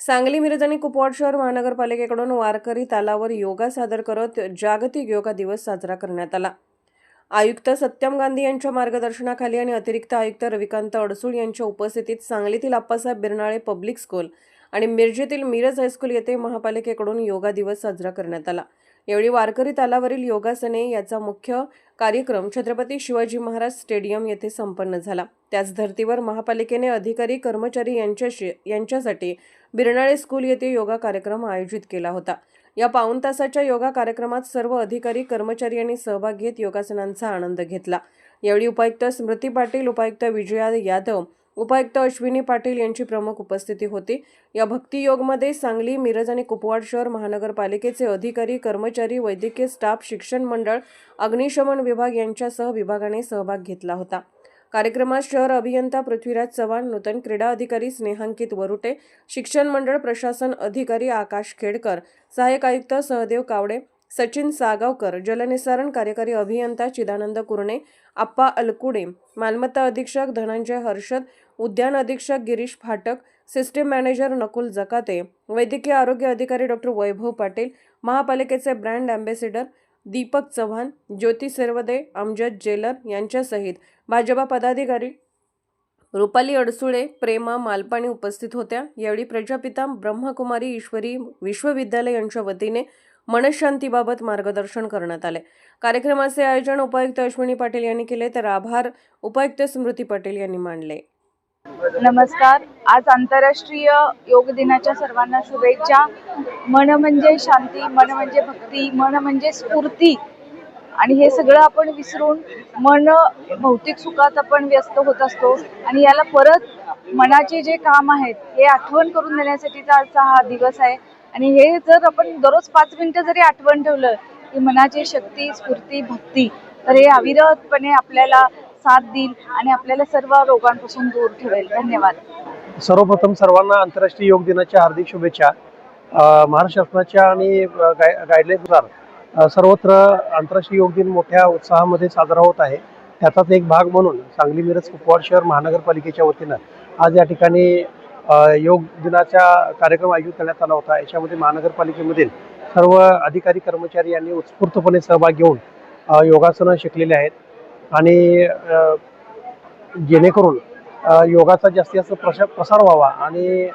सांगली मिरज आणि कुपवाड शहर महानगरपालिकेकडून वारकरी तालावर योगा सादर करत जागतिक योगा दिवस साजरा करण्यात आला. आयुक्त सत्यम गांधी यांच्या मार्गदर्शनाखाली आणि अतिरिक्त आयुक्त रविकांत अडसूळ यांच्या उपस्थितीत सांगलीतील आप्पासाहेब बिरनाळे पब्लिक स्कूल आणि मिरजेतील मिरज हायस्कूल येथे महापालिकेकडून योगा दिवस साजरा करण्यात आला. यावेळी वारकरी तालावरील योगासने याचा मुख्य कार्यक्रम छत्रपती शिवाजी महाराज स्टेडियम येथे संपन्न झाला. त्याच धर्तीवर महापालिकेने अधिकारी कर्मचारी यांच्याशी यांच्यासाठी बिरणाळे स्कूल येथे योगा कार्यक्रम आयोजित केला होता. या पाऊण तासाच्या योगा कार्यक्रमात सर्व अधिकारी कर्मचारी यांनी सहभाग घेत योगासनांचा आनंद घेतला. यावेळी उपायुक्त स्मृती पाटील उपायुक्त विजया यादव उपायुक्त अश्विनी पाटील यांची प्रमुख उपस्थिती होती. या भक्तियोगमध्ये सांगली मिरज आणि कुपवाड शहर महानगरपालिकेचे अधिकारी कर्मचारी वैद्यकीय स्टाफ शिक्षण मंडळ अग्निशमन विभाग यांच्यासह विभागाने सहभाग घेतला होता. कार्यक्रमात शहर अभियंता पृथ्वीराज चव्हाण नूतन क्रीडा अधिकारी स्नेहांकित वरुटे शिक्षण मंडळ प्रशासन अधिकारी आकाश खेडकर सहाय्यक आयुक्त सहदेव कावडे सचिन सागावकर जलनिसारण कार्यकारी अभियंता चिदानंद कुरणे आप्पा अलकुडे मालमत्ता अधीक्षक धनंजय हर्षद उद्यान अधीक्षक गिरीश फाटक सिस्टीम मॅनेजर नकुल जकाते वैद्यकीय आरोग्य अधिकारी डॉक्टर वैभव पाटील महापालिकेचे ब्रँड अँबॅसेडर दीपक चव्हाण ज्योती सर्वदे अमजद जेलर यांच्यासहित भाजपा पदाधिकारी रुपाली अडसुळे प्रेमा मालपाणी उपस्थित होत्या. यावेळी प्रजापिता ब्रह्मकुमारी ईश्वरी विश्वविद्यालय यांच्या वतीने मनशांतीबाबत मार्गदर्शन करण्यात आले. कार्यक्रमाचे आयोजन उपायुक्त अश्विनी पाटील यांनी केले तर आभार उपायुक्त स्मृती पाटील यांनी मानले. नमस्कार. आज आंतरराष्ट्रीय योग दिनाच्या सर्वांना शुभेच्छा. मन म्हणजे शांती मन म्हणजे भक्ती मन म्हणजे स्फूर्ती. आणि हे सगळं आपण विसरून मन भौतिक सुखात आपण व्यस्त होत असतो. आणि याला परत मनाचे जे काम आहेत हे आठवण करून देण्यासाठीचा आजचा हा दिवस आहे. आणि हे जर आपण दररोज पाच मिनिटं जरी आठवण ठेवलं की मनाची शक्ती स्फूर्ती भक्ती तर हे अविरतपणे आपल्याला साथ देईल आणि आपल्याला सर्व रोगांपासून दूर ठेवेल. धन्यवाद. सर्वप्रथम सर्वांना आंतरराष्ट्रीय योग दिनाच्या हार्दिक शुभेच्छा. महाराष्ट्र शासनाच्या आणि गाय गाईडलाईन्सनुसार सर्वत्र आंतरराष्ट्रीय योग दिन मोठ्या उत्साहामध्ये साजरा होत आहे. त्याचाच एक भाग म्हणून सांगली मिरज कुपवाड शहर महानगरपालिकेच्या वतीनं आज या ठिकाणी योग दिनाचा कार्यक्रम आयोजित करण्यात आला होता. याच्यामध्ये महानगरपालिकेमधील सर्व अधिकारी कर्मचारी यांनी उत्स्फूर्तपणे सहभाग घेऊन योगासनं शिकलेले आहेत. आणि जेणेकरून योगाचा जास्तीत जास्त प्रसार प्रसार व्हावा आणि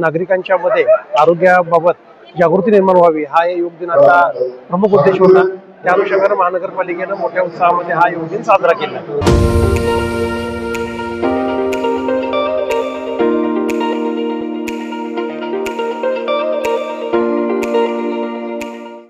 नागरिकांच्या मध्ये आरोग्याबाबत जागृती निर्माण व्हावी हा योग दिनाचा प्रमुख उद्देश होता. त्या अनुषंगाने महानगरपालिकेनं मोठ्या उत्साहामध्ये हा योग दिन साजरा केला.